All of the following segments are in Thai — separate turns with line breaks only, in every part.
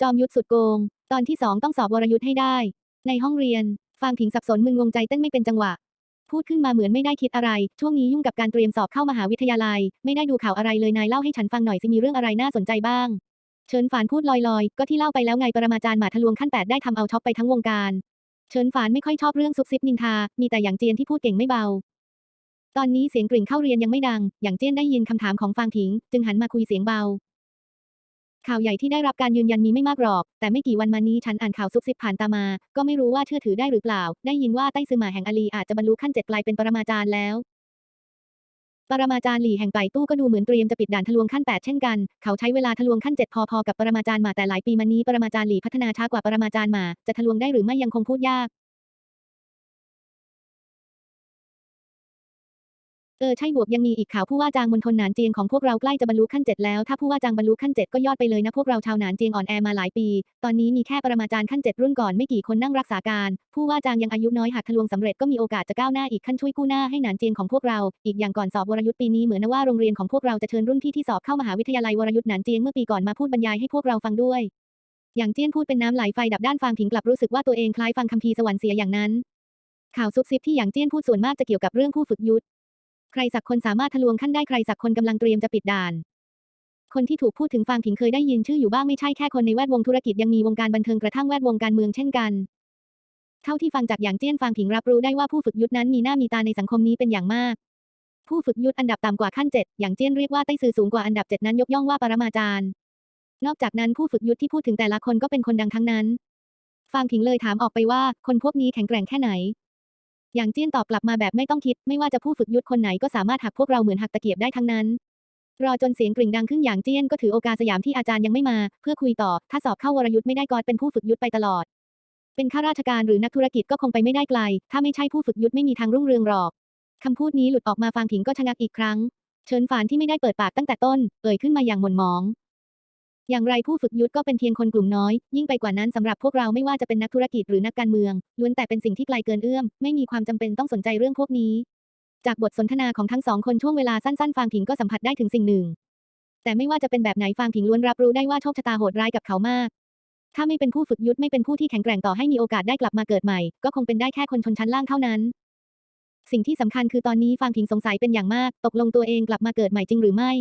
จอมยุทธสุดโกง ตอนที่สองต้องสอบวรยุทธให้ได้ ในห้องเรียน ฟางผิงสับสนมึนงงใจเต้นไม่เป็นจังหวะ พูดขึ้นมาเหมือนไม่ได้คิดอะไร ช่วงนี้ยุ่งกับการเตรียมสอบเข้ามหาวิทยาลัย ไม่ได้ดูข่าวอะไรเลยนายเล่าให้ฉันฟังหน่อยสิมีเรื่องอะไรน่าสนใจบ้างเฉินฝานพูดลอยๆ ก็ที่เล่าไปแล้วไงปรมาจารย์หมาทะลวงขั้นแปดได้ทำเอาช็อกไปทั้งวงการเฉินฝานไม่ค่อยชอบเรื่องซุบซิบนินทา มีแต่อย่างเจียนที่พูดเก่งไม่เบา ตอนนี้เสียงกริ่งเข้าเรียนยังไม่ดัง อย่างเจี้ยนได้ยินคำถามของฟางถิง จึงหันมาคุยเสียงเบา ข่าวใหญ่ที่ได้รับการยืนยันมีไม่มากหรอก แต่ไม่กี่วันมานี้ฉันอ่านข่าวซุบซิบผ่านตามา ก็ไม่รู้ว่าเชื่อถือได้หรือเปล่า ได้ยินว่าไต้ซือหมาแห่งอาลีอาจจะบรรลุขั้นเจ็ดกลายเป็นปรมาจารย์แล้ว ปรมาจารย์หลี่แห่งไปตู้ก็ดูเหมือนเตรียมจะปิดด่านทะลวงขั้นแปดเช่นกัน เขาใช้เวลาทะลวงขั้นเจ็ดพอๆกับปรมาจารย์หมาแต่หลายปีมานี้ปรมาจารย์หลี่พัฒนาช้ากว่าปรมาจารย์หมา จะทะลวงได้หรือไม่ยังคงพูดยาก เออใช่บวกยังมีอีกข่าวผู้ว่าจางมณฑลหนานเจียงของพวกเราใกล้จะบรรลุขั้นเจ็ดแล้ว ถ้าผู้ว่าจางบรรลุขั้นเจ็ดก็ยอดไปเลยนะพวกเราชาวหนานเจียงอ่อนแอมาหลายปี ตอนนี้มีแค่ปรมาจารย์ขั้นเจ็ดรุ่นก่อนไม่กี่คนนั่งรักษาการ ผู้ว่าจางยังอายุน้อยหากทะลวงสำเร็จก็มีโอกาสจะก้าวหน้าอีกขั้นช่วยกู้หน้าให้หนานเจียงของพวกเรา อีกอย่างก่อนสอบวรยุทธ์ปีนี้เหมือนว่าโรงเรียนของพวกเราจะเชิญรุ่นพี่ที่สอบเข้ามหาวิทยาลัยวรยุทธ์หนานเจียงเมื่อปีก่อนมาพูดบรรยายให้พวกเราฟังด้วย อย่างเจียนพูดเป็นน้ำไหลไฟดับด้านฟางผิงกลับรู้สึกว่าตัวเองคล้ายฟังคัมภีร์สวรรค์เสียอย่างนั้นข่าวซุบซิบที่อย่างเจี้ยนพูดส่วนมากจะเกี่ยวกับเรื่องผู้ฝึกยุทธ ใครสักคนสามารถทะลวงขั้นได้ใครสักคนกำลังเตรียมจะปิดด่าน คนที่ถูกพูดถึงฟางผิงเคยได้ยินชื่ออยู่บ้างไม่ใช่แค่คนในแวดวงธุรกิจยังมีวงการบันเทิงกระทั่งแวดวงการเมืองเช่นกัน เท่าที่ฟังจากอย่างเจี้ยนฟางผิงรับรู้ได้ว่าผู้ฝึกยุทธนั้นมีหน้ามีตาในสังคมนี้เป็นอย่างมาก ผู้ฝึกยุทธอันดับต่ำกว่าขั้นเจ็ดอย่างเจี้ยนเรียกว่าไต้ซือสูงกว่าอันดับเจ็ดนั้นยกย่องว่าปรมาจารย์นอกจากนั้นผู้ฝึกยุทธที่พูดถึงแต่ละคนก็เป็นคนดังทั้งนั้น ฟางผิงเลยถามออกไปว่า คนพวกนี้แข็งแกร่งแค่ไหน อย่างเจี้ยนตอบกลับมาแบบไม่ต้องคิด ไม่ว่าจะผู้ฝึกยุทธคนไหนก็สามารถหักพวกเราเหมือนหักตะเกียบได้ทั้งนั้น รอจนเสียงกริ่งดังขึ้นอย่างเจี้ยนก็ถือโอกาสสยามที่อาจารย์ยังไม่มา เพื่อคุยต่อ ถ้าสอบเข้าวรยุทธ์ไม่ได้กอดเป็นผู้ฝึกยุทธไปตลอด เป็นข้าราชการหรือนักธุรกิจก็คงไปไม่ได้ไกล ถ้าไม่ใช่ผู้ฝึกยุทธไม่มีทางรุ่งเรืองหรอกคำพูดนี้หลุดออกมาฟางผิงก็ชะงักอีกครั้ง เชิญฝานที่ไม่ได้เปิดปากตั้งแต่ต้น เอ่ยขึ้นมาอย่างหม่นหมอง อย่างไรผู้ฝึกยุทธก็เป็นเพียงคนกลุ่มน้อย ยิ่งไปกว่านั้นสำหรับพวกเราไม่ว่าจะเป็นนักธุรกิจหรือนักการเมืองล้วนแต่เป็นสิ่งที่ไกลเกินเอื้อม ไม่มีความจำเป็นต้องสนใจเรื่องพวกนี้ จากบทสนทนาของทั้งสองคนช่วงเวลาสั้นๆ ฟางผิงก็สัมผัสได้ถึงสิ่งหนึ่ง แต่ไม่ว่าจะเป็นแบบไหนฟางผิงล้วนรับรู้ได้ว่าโชคชะตาโหดร้ายกับเขามาก ถ้าไม่เป็นผู้ฝึกยุทธไม่เป็นผู้ที่แข็งแกร่งต่อให้มีโอกาสได้กลับมาเกิดใหม่ ก็คงเป็นได้แค่คนชนชั้นล่างเท่านั้น สิ่งที่สำคัญคือตอนนี้ฟางผิงสงสัยเป็นอย่างมาก ตกลงตัวเองกลับมาเกิดใหม่จริงหรือไม่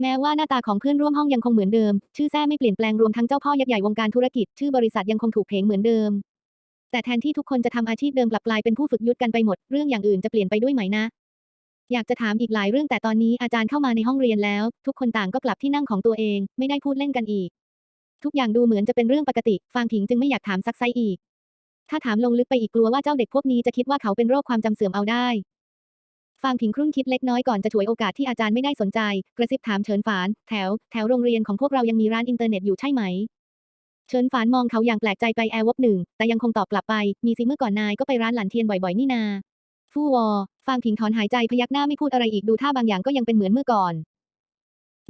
แม้ว่าหน้าตาของเพื่อนร่วมห้องยังคงเหมือนเดิม ชื่อแท้ไม่เปลี่ยนแปลงรวมทั้งเจ้าพ่อยักษ์ใหญ่วงการธุรกิจ ชื่อบริษัทยังคงถูกเพลงเหมือนเดิม แต่แทนที่ทุกคนจะทำอาชีพเดิมกลับกลายเป็นผู้ฝึกยุทธกันไปหมด เรื่องอย่างอื่นจะเปลี่ยนไปด้วยไหมนะ อยากจะถามอีกหลายเรื่องแต่ตอนนี้อาจารย์เข้ามาในห้องเรียนแล้ว ทุกคนต่างก็กลับที่นั่งของตัวเอง ไม่ได้พูดเล่นกันอีก ทุกอย่างดูเหมือนจะเป็นเรื่องปกติ ฟางผิงจึงไม่อยากถามซักไซอีก ถ้าถามลงลึกไปอีกกลัวว่าเจ้าเด็กพวกนี้จะคิดว่าเขาเป็นโรคความจำเสื่อมเอาได้ ฟางผิงครุ่นคิดเล็กน้อยก่อนจะฉวยโอกาสที่อาจารย์ไม่ได้สนใจ กระซิบถามเฉินฝาน แถว แถวโรงเรียนของพวกเรายังมีร้านอินเทอร์เน็ตอยู่ใช่ไหม เฉินฝานมองเขาอย่างแปลกใจไปแอร์วบหนึ่ง แต่ยังคงตอบกลับไป มีสิเมื่อก่อนนายก็ไปร้านหลันเทียนบ่อยๆนี่นา ฟู่วอ ฟางผิงถอนหายใจพยักหน้าไม่พูดอะไรอีกดูท่าบางอย่างก็ยังเป็นเหมือนเมื่อก่อน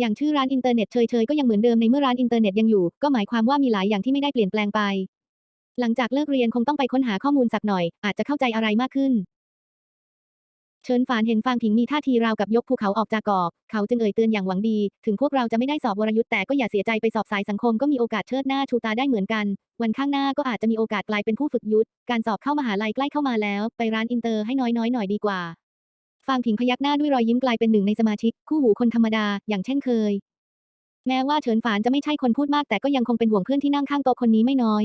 อย่างชื่อร้านอินเทอร์เน็ตเฉยๆก็ยังเหมือนเดิมในเมื่อร้านอินเทอร์เน็ตยังอยู่ ก็หมายความว่ามีหลายอย่างที่ไม่ได้เปลี่ยนแปลงไป หลังจากเลิกเรียนคงต้องไปค้นหาข้อมูลสักหน่อย อาจจะเข้าใจอะไรมากขึ้น เชิญฝานเห็นฟางผิงมีท่าทีราวกับยกภูเขาออกจากกอกเขาจึงเอ่ยเตือนอย่างหวังดี ถึงพวกเราจะไม่ได้สอบวรยุทธ์แต่ก็อย่าเสียใจไปสอบสายสังคมก็มีโอกาสเชิดหน้าชูตาได้เหมือนกัน วันข้างหน้าก็อาจจะมีโอกาสกลายเป็นผู้ฝึกยุทธการสอบเข้ามหาลัยใกล้เข้ามาแล้ว ไปร้านอินเตอร์ให้น้อยๆหน่อยดีกว่าฟางผิงพยักหน้าด้วยรอยยิ้มกลายเป็นหนึ่งในสมาชิก คู่หูคนธรรมดาอย่างเช่นเคย แม้ว่าเฉินฝานจะไม่ใช่คนพูดมากแต่ก็ยังคงเป็นห่วงเพื่อนที่นั่งข้างโต๊ะคนนี้ไม่น้อย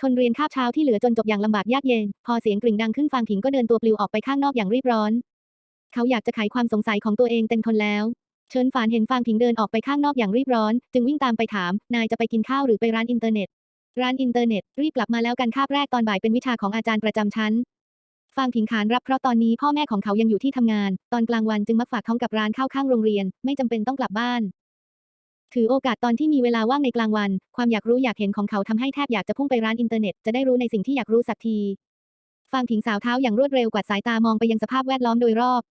ทนเรียนคาบเช้าที่เหลือจนจบอย่างลำบากยากเย็น พอเสียงกริ่งดังขึ้นฟางผิงก็เดินตัวปลิวออกไปข้างนอกอย่างรีบร้อน เขาอยากจะไขความสงสัยของตัวเองเต็มทนแล้ว เชิญฝานเห็นฟางผิงเดินออกไปข้างนอกอย่างรีบร้อน จึงวิ่งตามไปถาม นายจะไปกินข้าวหรือไปร้านอินเทอร์เน็ต ร้านอินเทอร์เน็ตรีบกลับมาแล้วกันคาบแรกตอนบ่ายเป็นวิชาของอาจารย์ประจำชั้นฟางผิงขานรับเพราะตอนนี้พ่อแม่ของเขายังอยู่ที่ทำงาน ตอนกลางวันจึงมักฝากท้องกับร้านข้าวข้างโรงเรียน ไม่จำเป็นต้องกลับบ้าน ถือโอกาสตอนที่มีเวลาว่างในกลางวัน ความอยากรู้อยากเห็นของเขาทำให้แทบอยากจะพุ่งไปร้านอินเทอร์เน็ต จะได้รู้ในสิ่งที่อยากรู้สักทีฟางผิงสาวเท้าอย่างรวดเร็วกวาดสายตามองไปยังสภาพแวดล้อมโดยรอบ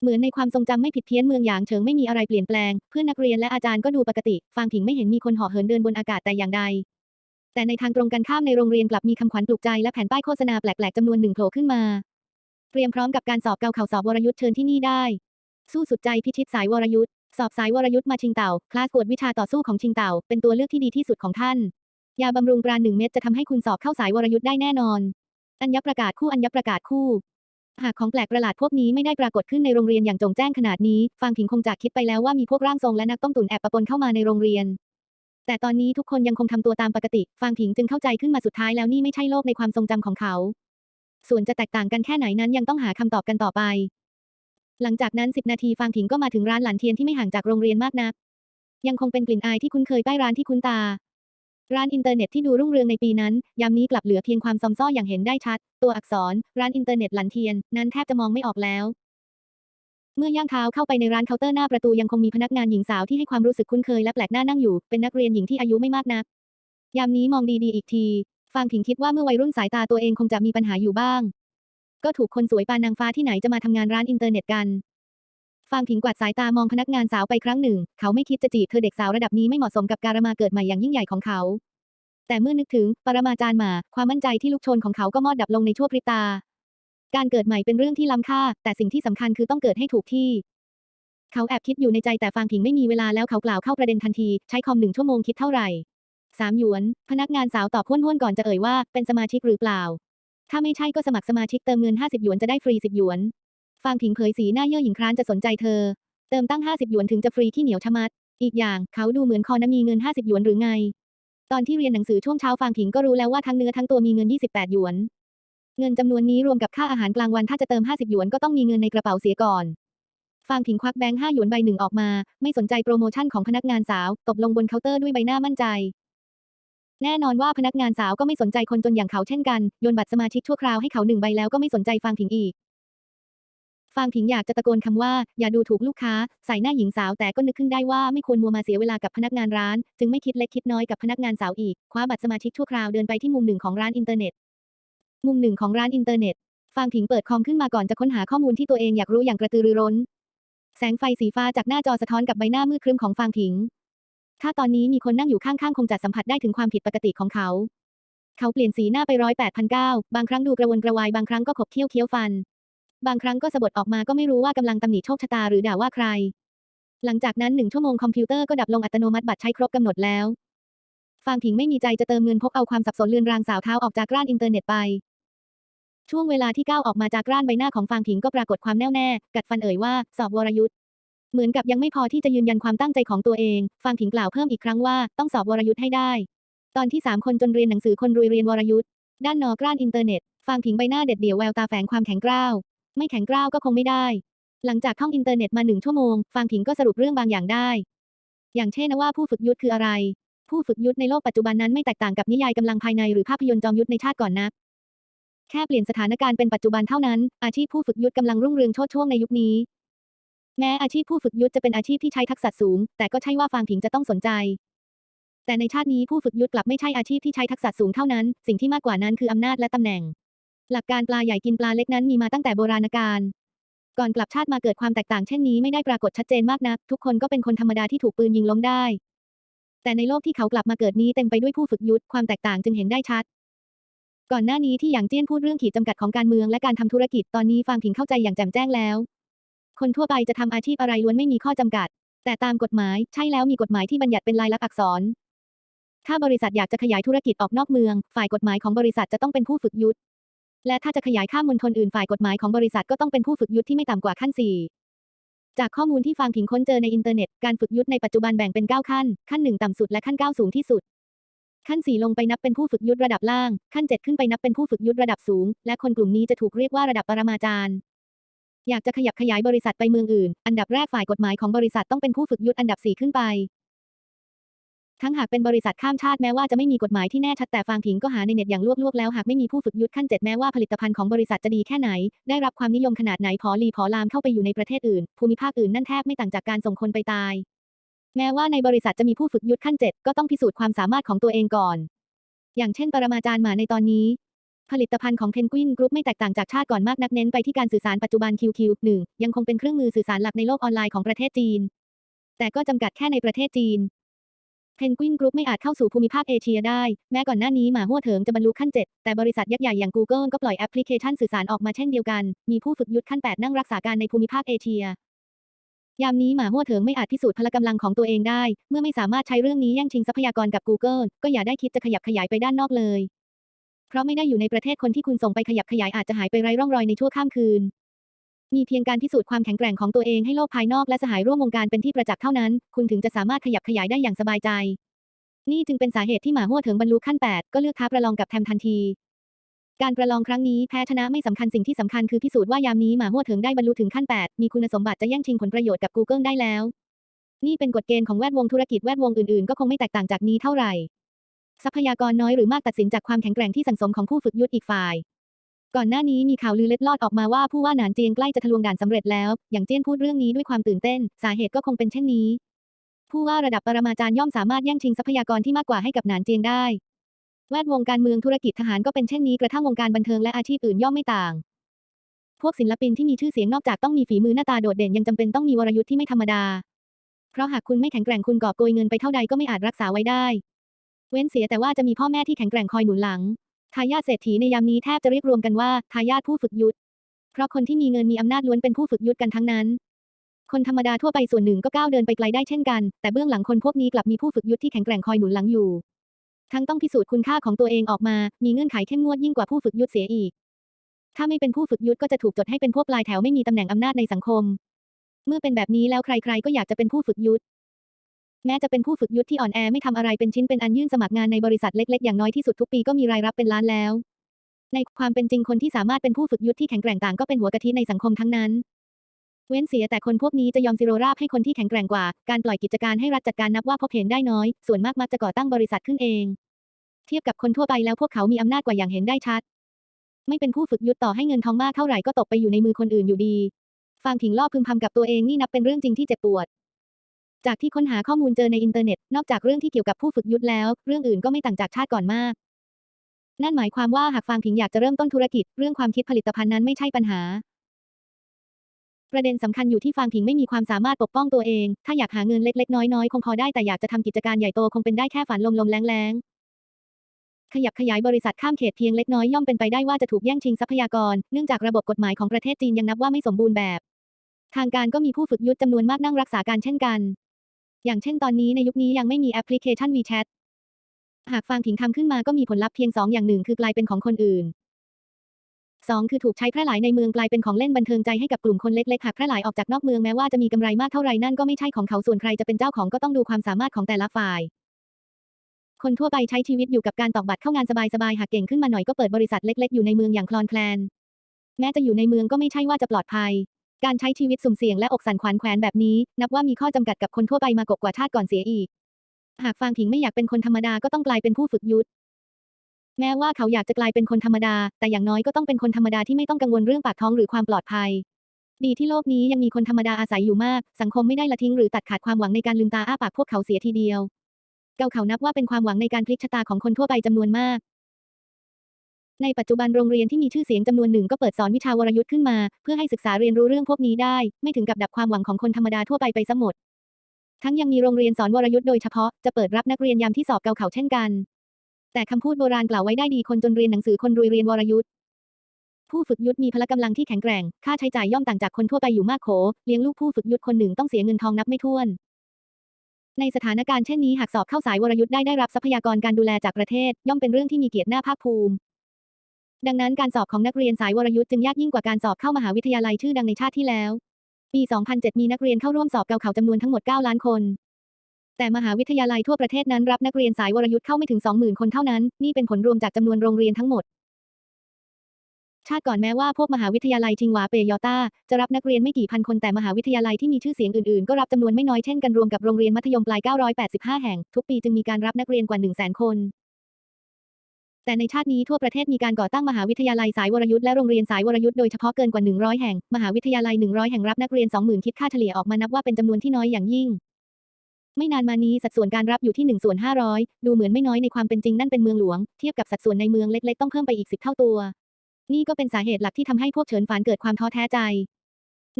เหมือนในความทรงจำไม่ผิดเพี้ยนเมืองหยางเฉิงไม่มีอะไรเปลี่ยนแปลง เพื่อนนักเรียนและอาจารย์ก็ดูปกติฟางผิงไม่เห็นมีคนเหาะเหินเดินบนอากาศแต่อย่างใด แต่ในทางตรงกันข้ามในโรงเรียนกลับมีคำขวัญปลุกใจและแผ่นป้ายโฆษณาแปลกๆจำนวนหนึ่งโผล่ขึ้นมา เตรียมพร้อมกับการสอบเกาเข่าสอบวรยุทธ์เชิญที่นี่ได้ สู้สุดใจพิชิตสายวรยุทธ์ สอบสายวรยุทธ์มาชิงเต่า คลาสกวดวิชาต่อสู้ของชิงเต่า เป็นตัวเลือกที่ดีที่สุดของท่าน ยาบำรุงปราณหนึ่งเม็ดจะทำให้คุณสอบเข้าสายวรยุทธ์ได้แน่นอน อัญญประกาศคู่อัญญประกาศคู่ หากของแปลกประหลาดพวกนี้ไม่ได้ปรากฏขึ้นในโรงเรียนอย่างจงแจ้งขนาดนี้ ฟางผิงคงจะคิดไปแล้วว่ามีพวกร่างทรงและนักต้มตุ๋นแอบปะปนเข้ามาในโรงเรียน แต่ตอนนี้ทุกคนยังคงทำตัวตามปกติ ฟางผิงจึงเข้าใจขึ้นมาสุดท้ายแล้วนี่ไม่ใช่โลกในความทรงจำของเขา ส่วนจะแตกต่างกันแค่ไหนนั้นยังต้องหาคำตอบกันต่อไป หลังจากนั้น 10 นาทีฟางผิงก็มาถึงร้านหลานเทียนที่ไม่ห่างจากโรงเรียนมากนัก ยังคงเป็นกลิ่นอายที่คุ้นเคยใต้ร้านที่คุ้นตา ร้านอินเทอร์เน็ตที่ดูรุ่งเรืองในปีนั้น ยามนี้กลับเหลือเพียงความซอมซ่ออย่างเห็นได้ชัด ตัวอักษร ร้านอินเทอร์เน็ตหลันเทียน นั้นแทบจะมองไม่ออกแล้ว เมื่อย่างเท้าเข้าไปในร้านเคาน์เตอร์หน้าประตูยังคงมีพนักงานหญิงสาวที่ให้ความรู้สึกคุ้นเคยและแปลกหน้านั่งอยู่ เป็นนักเรียนหญิงที่อายุไม่มากนัก ยามนี้มองดีๆอีกที ฟางผิงคิดว่าเมื่อวัยรุ่นสายตาตัวเองคงจะมีปัญหาอยู่บ้าง ก็ถูกคนสวยปานนางฟ้าที่ไหนจะมาทำงานร้านอินเทอร์เน็ตกัน ฟางผิงกวาดสายตามองพนักงานสาวไปครั้งหนึ่ง เขาไม่คิดจะจีบเธอเด็กสาวระดับนี้ไม่เหมาะสมกับการมาเกิดใหม่อย่างยิ่งใหญ่ของเขา แต่เมื่อนึกถึงปรมาจารย์หมา ความมั่นใจที่ลุกโชนของเขาก็มอดดับลงในชั่วพริบตา การเกิดใหม่เป็นเรื่องที่ล้ำค่า แต่สิ่งที่สำคัญคือต้องเกิดให้ถูกที่ เขาแอบคิดอยู่ในใจแต่ฟางผิงไม่มีเวลาแล้วเขากล่าวเข้าประเด็นทันทีใช้คอมหนึ่งชั่วโมงคิดเท่าไหร่สามหยวน พนักงานสาวตอบห้วนๆก่อนจะเอ่ยว่าเป็นสมาชิกหรือเปล่า ถ้าไม่ใช่ก็สมัครสมาชิกเติมเงิน 50 หยวนจะได้ฟรี 10 หยวน ฟางผิงเผยสีหน้าเย่อหยิ่งคร้านจะสนใจเธอ เติมตั้ง 50 หยวนถึงจะฟรีที่เหนียวชะมัด อีกอย่างเขาดูเหมือนคอนะมีเงิน 50 หยวนหรือไง ตอนที่เรียนหนังสือช่วงเช้าฟางผิงก็รู้แล้วว่าทั้งเนื้อทั้งตัวมีเงิน 28 หยวน เงินจำนวนนี้รวมกับค่าอาหารกลางวันถ้าจะเติม 50 หยวนก็ต้องมีเงินในกระเป๋าเสียก่อน ฟางผิงควักแบงค์5หยวนใบหนึ่งออกมา ไม่สนใจโปรโมชั่นของพนักงานสาว ตบลงบนเคาน์เตอร์ด้วยใบหน้ามั่นใจ แน่นอนว่าพนักงานสาวก็ไม่สนใจคนจนอย่างเขาเช่นกัน โยนบัตรสมาชิกชั่วคราวให้เขาหนึ่งใบแล้วก็ไม่สนใจฟางผิงอีก ฟางผิงอยากจะตะโกนคำว่า อย่าดูถูกลูกค้า ใส่หน้าหญิงสาวแต่ก็นึกขึ้นได้ว่าไม่ควรมัวมาเสียเวลากับพนักงานร้าน จึงไม่คิดเล็กคิดน้อยกับพนักงานสาวอีก คว้าบัตรสมาชิกชั่วคราวเดินไปที่มุมหนึ่งของร้านอินเทอร์เน็ต มุมหนึ่งของร้านอินเทอร์เน็ต ฟางผิงเปิดคอมขึ้นมาก่อนจะค้นหาข้อมูลที่ตัวเองอยากรู้อย่างกระตือรือร้น แสงไฟสีฟ้าจากหน้าจอสะท้อนกับใบหน้ามืดครึ้มของฟางผิง ถ้าตอนนี้มีคนนั่งอยู่ข้างๆ คงจะสัมผัสได้ถึงความผิดปกติของเขา เขาเปลี่ยนสีหน้าไปร้อยแปดพันเก้าบางครั้งดูกระวนกระวาย บางครั้งก็ขบเคี้ยวเคี้ยวฟัน บางครั้งก็สะบัดออกมาก็ไม่รู้ว่ากำลังตำหนิโชคชะตาหรือด่าว่าใคร หลังจากนั้นหนึ่งชั่วโมงคอมพิวเตอร์ก็ดับลงอัตโนมัติบัตรใช้ครบกำหนดแล้ว ฟางผิงไม่มีใจจะเติมเงินพกเอาความสับสนเลือนรางสาวเท้าออกจากร้านอินเทอร์เน็ตไป ช่วงเวลาที่ก้าวออกมาจากร้านใบหน้าของฟางผิงก็ปรากฏความแน่วแน่ กัดฟันเอ่ยว่าสอบวรยุทธ เหมือนกับยังไม่พอที่จะยืนยันความตั้งใจของตัวเอง ฟางผิงกล่าวเพิ่มอีกครั้งว่าต้องสอบวรยุทธ์ให้ได้ ตอนที่สามคนจนเรียนหนังสือคนรวยเรียนวรยุทธ์ด้านนอกร้านอินเทอร์เน็ต ฟางผิงใบหน้าเด็ดเดี่ยวแววตาแฝงความแข็งกร้าว ไม่แข็งกร้าวก็คงไม่ได้ หลังจากท่องอินเทอร์เน็ตมาหนึ่งชั่วโมง ฟางผิงก็สรุปเรื่องบางอย่างได้ อย่างเช่นว่าผู้ฝึกยุทธคืออะไร ผู้ฝึกยุทธในโลกปัจจุบันนั้นไม่แตกต่างกับนิยายกำลังภายในหรือภาพยนตร์จอมยุทธในชาติก่อนนักแค่เปลี่ยนสถานการณ์เป็นปัจจุบันเท่านั้น อาชีพผู้ฝึกยุทธกำลังรุ่งเรืองโชดช่วงในยุคนี้ แม้อาชีพผู้ฝึกยุทธจะเป็นอาชีพที่ใช้ทักษะสูง แต่ก็ใช่ว่าฟางผิงจะต้องสนใจ แต่ในชาตินี้ผู้ฝึกยุทธกลับไม่ใช่อาชีพที่ใช้ทักษะสูงเท่านั้น สิ่งที่มากกว่านั้นคืออำนาจและตำแหน่ง หลักการปลาใหญ่กินปลาเล็กนั้นมีมาตั้งแต่โบราณกาลก่อนกลับชาติมาเกิดความแตกต่างเช่นนี้ไม่ได้ปรากฏชัดเจนมากนัก ทุกคนก็เป็นคนธรรมดาที่ถูกปืนยิงล้มได้ แต่ในโลกที่เขากลับมาเกิดนี้เต็มไปด้วยผู้ฝึกยุทธความแตกต่างจึงเห็นได้ชัด ก่อนหน้านี้ที่หยางเจี้ยนพูดเรื่องขีดจำกัดของการเมืองและการทำธุรกิจตอนนี้ฟางผิงเข้าใจอย่างแจ่มแจ้งแล้ว คนทั่วไปจะทำอาชีพอะไรล้วนไม่มีข้อจำกัด แต่ตามกฎหมายใช่แล้วมีกฎหมายที่บัญญัติเป็นลายลักษณ์อักษร ถ้าบริษัทอยากจะขยายธุรกิจออกนอกเมือง ฝ่ายกฎหมายของบริษัทจะต้องเป็นผู้ฝึกยุทธและถ้าจะขยายข้ามมณฑลอื่นฝ่ายกฎหมายของบริษัทก็ต้องเป็นผู้ฝึกยุทธที่ไม่ต่ำกว่าขั้น 4 จากข้อมูลที่ฟางผิงค้นเจอในอินเทอร์เน็ต การฝึกยุทธในปัจจุบันแบ่งเป็น 9 ขั้น ขั้น 1 ต่ำสุดและขั้น 9 สูงที่สุด ขั้น 4 ลงไปนับเป็นผู้ฝึกยุทธระดับล่าง ขั้น 7 ขึ้นไปนับเป็นผู้ฝึกยุทธระดับสูง และคนกลุ่มนี้จะถูกเรียกว่าระดับปรมาจารย์ อยากจะขยับขยายบริษัทไปเมืองอื่น อันดับแรกฝ่ายกฎหมายของบริษัทต้องเป็นผู้ฝึกยุทธอันดับ 4 ขึ้นไป ทั้งหากเป็นบริษัทข้ามชาติแม้ว่าจะไม่มีกฎหมายที่แน่ชัดแต่ฟางผิงก็หาในเน็ตอย่างลวกๆแล้วหากไม่มีผู้ฝึกยุทธขั้นเจ็ดแม้ว่าผลิตภัณฑ์ของบริษัทจะดีแค่ไหน ได้รับความนิยมขนาดไหนพอลีพอลามเข้าไปอยู่ในประเทศอื่น ภูมิภาคอื่นนั่นแทบไม่ต่างจากการส่งคนไปตาย แม้ว่าในบริษัทจะมีผู้ฝึกยุทธขั้นเจ็ดก็ต้องพิสูจน์ความสามารถของตัวเองก่อน อย่างเช่น ปรมาจารย์หมาในตอนนี้ ผลิตภัณฑ์ของเพนกวินกรุ๊ปไม่แตกต่างจากชาติก่อนมากนักเน้นไปที่การสื่อสารปัจจุบัน QQ1 ยังคงเป็นเครื่องมือสื่อสารหลักในโลกออนไลน์ของประเทศจีน แต่ก็จำกัดแค่ในประเทศจีนเพนกวินกรุ๊ปไม่อาจเข้าสู่ภูมิภาคเอเชียได้ แม้ก่อนหน้านี้หมาหัวเถิงจะบรรลุขั้น 7 แต่บริษัทยักษ์ใหญ่อย่าง Google ก็ปล่อยแอปพลิเคชันสื่อสารออกมาเช่นเดียวกัน มีผู้ฝึกยุทธขั้น 8 นั่งรักษาการในภูมิภาคเอเชีย ยามนี้หมาหัวเถิงไม่อาจพิสูจน์พละกำลังของตัวเองได้ เมื่อไม่สามารถใช้เรื่องนี้แย่งชิงทรัพยากรกับ Google ก็อย่าได้คิดจะขยับขยายไปด้านนอกเลย ราะไม่ได้อยู่ในประเทศคนที่คุณส่งไปขยับขยายอาจจะหายไปไร้ร่องรอยในชั่วข้ามคืน มีเพียงการพิสูจน์ความแข็งแกร่งของตัวเองให้โลกภายนอกและสหายร่วมวงการเป็นที่ประจักษ์เท่านั้น คุณถึงจะสามารถขยับขยายได้อย่างสบายใจ นี่จึงเป็นสาเหตุที่หมาหัวเถิงบรรลุขั้น 8 ก็เลือกท้าประลองกับแทมทันที การประลองครั้งนี้แพ้ชนะไม่สำคัญสิ่งที่สำคัญคือพิสูจน์ว่ายามนี้หมาหัวเถิงได้บรรลุถึงขั้น 8 มีคุณสมบัติจะแย่งชิงผลประโยชน์กับ Google ได้แล้ว นี่เป็นกฎเกณฑ์ของแวดวงธุรกิจแวดวงอื่นๆ ก็คงไม่แตกต่างจากนี้เท่าไหร่ ทรัพยากรน้อยหรือมากตัดสินจากความแข็งแกร่งที่สังสมของผู้ฝึกยุทธอีกฝ่าย ก่อนหน้านี้มีข่าวลือเล็ดลอดออกมาว่าผู้ว่าหนานเจียงใกล้จะทะลวงด่านสำเร็จแล้ว อย่างเจี้ยนพูดเรื่องนี้ด้วยความตื่นเต้น สาเหตุก็คงเป็นเช่นนี้ ผู้ว่าระดับปรมาจารย์ย่อมสามารถแย่งชิงทรัพยากรที่มากกว่าให้กับหนานเจียงได้ แวดวงการเมืองธุรกิจทหารก็เป็นเช่นนี้กระทั่งวงการบันเทิงและอาชีพอื่นย่อมไม่ต่าง พวกศิลปินที่มีชื่อเสียงนอกจากต้องมีฝีมือหน้าตาโดดเด่นยังจำเป็นต้องมีวรยุทธ์ที่ไม่ธรรมดา เพราะหากคุณไม่แข็งแกร่งคุณกอบโกยเงินไปเท่าใดก็ไม่อาจรักษาไว้ได้ เว้นเสียแต่ว่าจะมีพ่อแม่ที่แข็งแกร่งคอยหนุนหลัง ทายาทเศรษฐีในยามนี้แทบจะเรียกรวมกันว่าทายาทผู้ฝึกยุทธ เพราะคนที่มีเงินมีอำนาจล้วนเป็นผู้ฝึกยุทธกันทั้งนั้น คนธรรมดาทั่วไปส่วนหนึ่งก็ก้าวเดินไปไกลได้เช่นกัน แต่เบื้องหลังคนพวกนี้กลับมีผู้ฝึกยุทธที่แข็งแกร่งคอยหนุนหลังอยู่ ทั้งต้องพิสูจน์คุณค่าของตัวเองออกมา มีเงื่อนไขเข้มงวดยิ่งกว่าผู้ฝึกยุทธเสียอีก ถ้าไม่เป็นผู้ฝึกยุทธก็จะถูกจดให้เป็นพวกปลายแถวไม่มีตำแหน่งอำนาจในสังคม เมื่อเป็นแบบนี้แล้วใครๆก็อยากจะเป็นผู้ฝึกยุทธ แม้จะเป็นผู้ฝึกยุทธที่อ่อนแอไม่ทำอะไรเป็นชิ้นเป็นอันยื่นสมัครงานในบริษัทเล็ก ๆ อย่างน้อยที่สุดทุกปีก็มีรายรับเป็นล้านแล้ว ในความเป็นจริงคนที่สามารถเป็นผู้ฝึกยุทธที่แข็งแกร่งต่างก็เป็นหัวกะทิในสังคมทั้งนั้น เว้นเสียแต่คนพวกนี้จะยอมซิโรราบให้คนที่แข็งแกร่งกว่า การปล่อยกิจการให้รัฐจัดการนับว่าพบเห็นได้น้อย ส่วนมากมักจะก่อตั้งบริษัทขึ้นเอง เทียบกับคนทั่วไปแล้วพวกเขามีอำนาจกว่าอย่างเห็นได้ชัด ไม่เป็นผู้ฝึกยุทธต่อให้เงินทองมากเท่าไหร่ก็ตกไปอยู่ในมือคนอื่นอยู่ดีฟางผิงล่อพึมพำกับตัวเองนี่นับเป็นเรื่องจริงที่เจ็บปวด จากที่ค้นหาข้อมูลเจอในอินเทอร์เน็ต นอกจากเรื่องที่เกี่ยวกับผู้ฝึกยุทธแล้ว เรื่องอื่นก็ไม่ต่างจากชาติก่อนมาก นั่นหมายความว่าหากฟางผิงอยากจะเริ่มต้นธุรกิจ เรื่องความคิดผลิตภัณฑ์นั้นไม่ใช่ปัญหา ประเด็นสำคัญอยู่ที่ฟางผิงไม่มีความสามารถปกป้องตัวเอง ถ้าอยากหาเงินเล็กๆ น้อยๆ คงพอได้แต่อยากจะทำกิจการใหญ่โตคงเป็นได้แค่ฝันลมๆแรงๆขยับขยายบริษัทข้ามเขตเพียงเล็กน้อยย่อมเป็นไปได้ว่าจะถูกแย่งชิงทรัพยากร เนื่องจากระบบกฎหมายของประเทศจีนยังนับว่าไม่สมบูรณ์แบบ ทางการก็มีผู้ฝึกยุทธจำนวนมากนั่งรักษาการเช่นกัน อย่างเช่นตอนนี้ในยุคนี้ยังไม่มีแอปพลิเคชัน WeChat หากฟางผิงทำขึ้นมาก็มีผลลัพธ์เพียงสองอย่างหนึ่งคือกลายเป็นของคนอื่นสองคือถูกใช้แพร่หลายในเมืองกลายเป็นของเล่นบันเทิงใจให้กับกลุ่มคนเล็กๆหากแพร่หลายออกจากนอกเมืองแม้ว่าจะมีกำไรมากเท่าไรนั่นก็ไม่ใช่ของเขาส่วนใครจะเป็นเจ้าของก็ต้องดูความสามารถของแต่ละฝ่าย คนทั่วไปใช้ชีวิตอยู่กับการตอกบัตรเข้างานสบายๆหากเก่งขึ้นมาหน่อยก็เปิดบริษัทเล็ก ๆ อยู่ในเมืองอย่างคลอนแคลนแม้จะอยู่ในเมืองก็ไม่ใช่ว่าจะปลอดภัย การใช้ชีวิตสุ่มเสี่ยงและอกสั่นขวัญแขวนแบบนี้ นับว่ามีข้อจำกัดกับคนทั่วไปมากกว่าชาติก่อนเสียอีก หากฟางผิงไม่อยากเป็นคนธรรมดาก็ต้องกลายเป็นผู้ฝึกยุทธแม้ว่าเขาอยากจะกลายเป็นคนธรรมดา แต่อย่างน้อยก็ต้องเป็นคนธรรมดาที่ไม่ต้องกังวลเรื่องปากท้องหรือความปลอดภัย ดีที่โลกนี้ยังมีคนธรรมดาอาศัยอยู่มาก สังคมไม่ได้ละทิ้งหรือตัดขาดความหวังในการลืมตาอ้าปากพวกเขาเสียทีเดียว เกาเขานับว่าเป็นความหวังในการพลิกชะตาของคนทั่วไปจำนวนมาก ในปัจจุบันโรงเรียนที่มีชื่อเสียงจำนวนหนึ่งก็เปิดสอนวิชาวรยุทธ์ขึ้นมา เพื่อให้ศึกษาเรียนรู้เรื่องพวกนี้ได้ ไม่ถึงกับดับความหวังของคนธรรมดาทั่วไปไปซะหมด ทั้งยังมีโรงเรียนสอนวรยุทธ์โดยเฉพาะจะเปิดรับนักเรียนยามที่สอบเกาเข่าเช่นกัน แต่คำพูดโบราณกล่าวไว้ได้ดีคนจนเรียนหนังสือคนรวยเรียนวรยุทธ์ผู้ฝึกยุทธมีพละกำลังที่แข็งแกร่ง ค่าใช้จ่ายย่อมต่างจากคนทั่วไปอยู่มากโข เลี้ยงลูกผู้ฝึกยุทธคนหนึ่งต้องเสียเงินทองนับไม่ถ้วน ในสถานการณ์เช่นนี้หากสอบเข้าสายวรยุทธ์ได้ได้รับทรัพยากรการดูแลจากประเทศ ย่อมเป็นเรื่องที่มีเกียรติหน้าภาคภูมิ ดังนั้นการสอบของนักเรียนสายวรยุทธ์จึงยากยิ่งกว่าการสอบเข้ามหาวิทยาลัยชื่อดังในชาติที่แล้ว ปี 2007 มีนักเรียนเข้าร่วมสอบเกาเขาจำนวนทั้งหมด 9 ล้านคน แต่มหาวิทยาลัยทั่วประเทศนั้นรับนักเรียนสายวรยุทธ์เข้าไม่ถึง 20,000 คนเท่านั้น นี่เป็นผลรวมจากจำนวนโรงเรียนทั้งหมดชาติก่อนแม้ว่าพวกมหาวิทยาลัยชิงหวาเปยอต้าจะรับนักเรียนไม่กี่พันคนแต่มหาวิทยาลัยที่มีชื่อเสียงอื่นๆ ก็รับจำนวนไม่น้อยเช่นกันรวมกับโรงเรียนมัธยมปลาย 985 แห่ง ทุกปีจึงมีการรับนักเรียนกว่า 100,000 คน แต่ในชาตินี้ทั่วประเทศมีการก่อตั้งมหาวิทยาลัยสายวรยุทธ์และโรงเรียนสายวรยุทธ์โดยเฉพาะเกินกว่า 100 แห่ง มหาวิทยาลัย 100 แห่งรับนักเรียน 20,000 คิดค่าเฉลี่ยออกมานับว่าเป็นจำนวนที่น้อยอย่างยิ่ง ไม่นานมานี้สัดส่วนการรับอยู่ที่1ส่วน500 ดูเหมือนไม่น้อยในความเป็นจริงนั่นเป็นเมืองหลวง เทียบกับสัดส่วนในเมืองเล็กๆ ต้องเพิ่มไปอีก 10 เท่าตัว นี่ก็เป็นสาเหตุหลักที่ทำให้พวกเฉินฝานเกิดความท้อแท้ใจ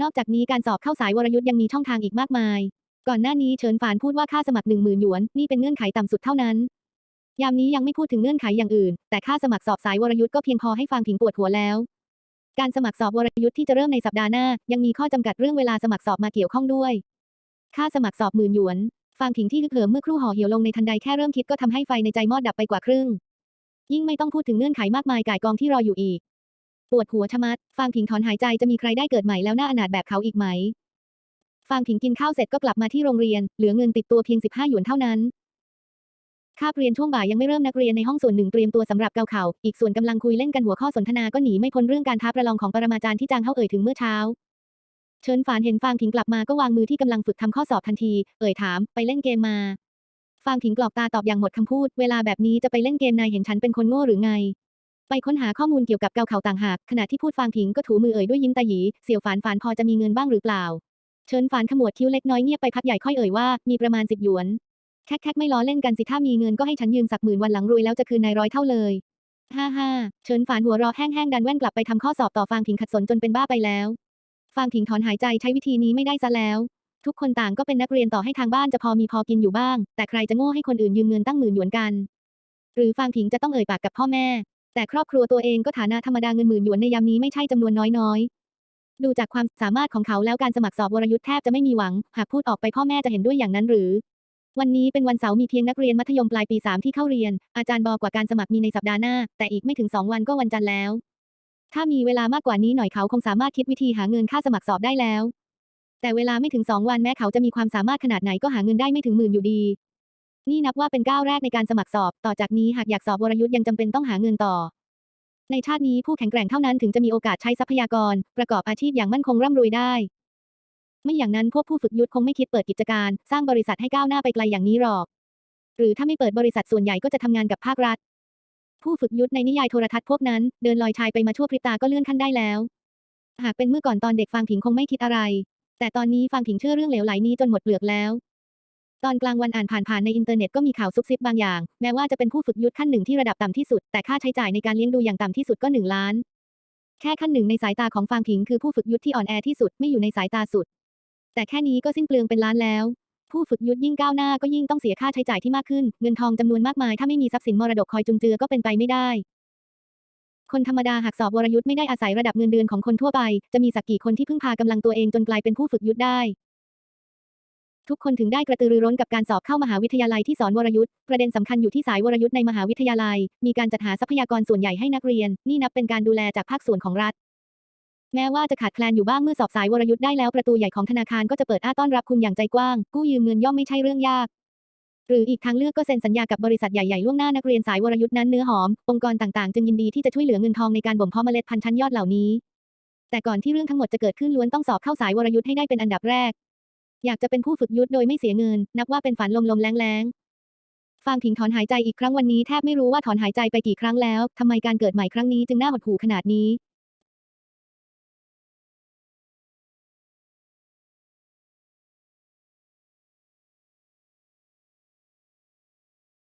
นอกจากนี้การสอบเข้าสายวรยุทธ์ยังมีช่องทางอีกมากมาย ก่อนหน้านี้เฉินฝานพูดว่าค่าสมัคร10,000หยวนนี่เป็นเงื่อนไขต่ำสุดเท่านั้น ยามนี้ยังไม่พูดถึงเงื่อนไขอย่างอื่น แต่ค่าสมัครสอบสายวรยุทธ์ก็เพียงพอให้ฟังผิงปวดหัวแล้ว การสมัครสอบวรยุทธ์ที่จะเริ่มในสัปดาห์หน้า ยังมีข้อจำกัดเรื่องเวลาสมัครสอบมาเกี่ยวข้องด้วย ค่าสมัครสอบหมื่นหยวน ฟางผิงที่ฮึกเหิมเมื่อครู่ห่อเหี่ยวลงในทันใดแค่เริ่มคิดก็ทำให้ไฟในใจมอดดับไปกว่าครึ่ง ยิ่งไม่ต้องพูดถึงเงื่อนไขมากมายก่ายกองที่รออยู่อีก ปวดหัวชะมัด ฟางผิงถอนหายใจจะมีใครได้เกิดใหม่แล้วหน่าอนาถแบบเขาอีกไหม ฟางผิงกินข้าวเสร็จก็กลับมาที่โรงเรียน เหลือเงินติดตัวเพียง15หยวนเท่านั้น คาบเรียนช่วงบ่ายยังไม่เริ่มนักเรียนในห้องส่วนหนึ่งเตรียมตัวสำหรับเกาเข่า อีกส่วนกำลังคุยเล่นกันหัวข้อสนทนาก็หนีไม่พ้นเรื่องการท้าประลองของปรมาจารย์ที่จางเฮาเอ่ยถึงเมื่อเช้า เชิญฝานเห็นฟางผิงกลับมาก็วางมือที่กำลังฝึกทำข้อสอบทันที เอ่ยถาม ไปเล่นเกมมา ฟางผิงกรอกตาตอบอย่างหมดคำพูด เวลาแบบนี้จะไปเล่นเกมนายเห็นฉันเป็นคนโง่หรือไง ไปค้นหาข้อมูลเกี่ยวกับเกาเข่าต่างหาก ขณะที่พูดฟางผิงก็ถูมือเอ่ยด้วยยิ้มตาหยี เสี่ยวฝานฝานพอจะมีเงินบ้างหรือเปล่า เชิญฝานขมวดคิ้วเล็กน้อยเงียบไปพักใหญ่ค่อยเอ่ยว่า มีประมาณสิบหยวน แคกๆไม่ล้อเล่นกันสิถ้ามีเงินก็ให้ฉันยืมสักหมื่นวันหลังรวยแล้วจะคืนนายร้อยเท่าเลยฮ่าฮ่าเชิญฝานหัวเราะแห้งๆดันแว่นกลับไปทำข้อสอบต่อฟางผิงขัดสนจนเป็นบ้าไปแล้ว ฟางผิงถอนหายใจใช้วิธีนี้ไม่ได้ซะแล้ว ทุกคนต่างก็เป็นนักเรียนต่อให้ทางบ้านจะพอมีพอกินอยู่บ้าง แต่ใครจะโง่ให้คนอื่นยืมเงินตั้งหมื่นหยวนกัน หรือฟางผิงจะต้องเอ่ยปากกับพ่อแม่ แต่ครอบครัวตัวเองก็ฐานะธรรมดาเงินหมื่นหยวนในยามนี้ไม่ใช่จำนวนน้อยๆ ดูจากความสามารถของเขาแล้วการสมัครสอบวรยุทธ์แทบจะไม่มีหวัง หากพูดออกไปพ่อแม่จะเห็นด้วยอย่างนั้นหรือ วันนี้เป็นวันเสาร์มีเพียงนักเรียนมัธยมปลายปี 3 ที่เข้าเรียน อาจารย์บอกว่าการสมัครมีในสัปดาห์หน้า แต่อีกไม่ถึง 2 วันก็วันจันทร์แล้ว ถ้ามีเวลามากกว่านี้หน่อยเขาคงสามารถคิดวิธีหาเงินค่าสมัครสอบได้แล้ว แต่เวลาไม่ถึง 2 วันแม้เขาจะมีความสามารถขนาดไหนก็หาเงินได้ไม่ถึงหมื่นอยู่ดี นี่นับว่าเป็นก้าวแรกในการสมัครสอบ ต่อจากนี้หากอยากสอบวรยุทธ์ยังจำเป็นต้องหาเงินต่อ ในชาตินี้ผู้แข็งแกร่งเท่านั้นถึงจะมีโอกาสใช้ทรัพยากร ประกอบอาชีพอย่างมั่นคงร่ำรวยได้ ไม่อย่างนั้นพวกผู้ฝึกยุทธคงไม่คิดเปิดกิจการ สร้างบริษัทให้ก้าวหน้าไปไกลอย่างนี้หรอก หรือถ้าไม่เปิดบริษัทส่วนใหญ่ก็จะทำงานกับภาครัฐ ผู้ฝึกยุทธในนิยายโทรทัศน์พวกนั้น เดินลอยชายไปมาชั่วพริบตาก็เลื่อนขั้นได้แล้ว หากเป็นเมื่อก่อนตอนเด็กฟางผิงคงไม่คิดอะไร แต่ตอนนี้ฟางผิงเชื่อเรื่องเหลวไหลนี้จนหมดเปลือกแล้ว ตอนกลางวันอ่านผ่านๆในอินเทอร์เน็ตก็มีข่าวซุบซิบบางอย่าง แม้ว่าจะเป็นผู้ฝึกยุทธขั้นหนึ่งที่ระดับต่ำที่สุด แต่ค่าใช้จ่ายในการเลี้ยงดูอย่างต่ำที่สุดก็หนึ่งล้าน แค่ขั้นหนึ่งในสายตาของฟางผิงคือผู้ฝึกยุทธที่อ่อนแอที่สุดไม่อยู่ในสายตาสุด แต่แค่นี้ก็สิ้นเปลืองเป็นล้านแล้ว ผู้ฝึกยุทธยิ่งก้าวหน้าก็ยิ่งต้องเสียค่าใช้จ่ายที่มากขึ้น เงินทองจำนวนมากมายถ้าไม่มีทรัพย์สินมรดกคอยจุนเจือก็เป็นไปไม่ได้ คนธรรมดาหากสอบวรยุทธ์ไม่ได้อาศัยระดับเงินเดือนของคนทั่วไป จะมีสักกี่คนที่พึ่งพากำลังตัวเองจนกลายเป็นผู้ฝึกยุทธได้ทุกคนถึงได้กระตือรือร้นกับการสอบเข้ามหาวิทยาลัยที่สอนวรยุทธ์ ประเด็นสำคัญอยู่ที่สายวรยุทธ์ในมหาวิทยาลัย มีการจัดหาทรัพยากรส่วนใหญ่ให้นักเรียน นี่นับเป็นการดูแลจากภาคส่วนของรัฐ แม้ว่าจะขาดแคลนอยู่บ้างเมื่อสอบสายวรยุทธ์ได้แล้วประตูใหญ่ของธนาคารก็จะเปิดอ้าต้อนรับคุณอย่างใจกว้าง กู้ยืมเงินย่อมไม่ใช่เรื่องยาก หรืออีกทางเลือกก็เซ็นสัญญากับบริษัทใหญ่ๆล่วงหน้านักเรียนสายวรยุทธ์นั้นเนื้อหอม องค์กรต่างๆ จึงยินดีที่จะช่วยเหลือเงินทองในการบ่มเพาะเมล็ดพันธุ์ชั้นยอดเหล่านี้ แต่ก่อนที่เรื่องทั้งหมดจะเกิดขึ้นล้วนต้องสอบเข้าสายวรยุทธ์ให้ได้เป็นอันดับแรก อยากจะเป็นผู้ฝึกยุทธโดยไม่เสียเงิน นับว่าเป็นฝันลมๆแรงๆฟางผิงถอนหายใจอีกครั้งวันนี้แทบไม่รู้ว่าถอนหายใจไปกี่ครั้งแล้ว ทำไมการเกิดใหม่ครั้งนี้จึงน่าหดหู่ขนาดนี้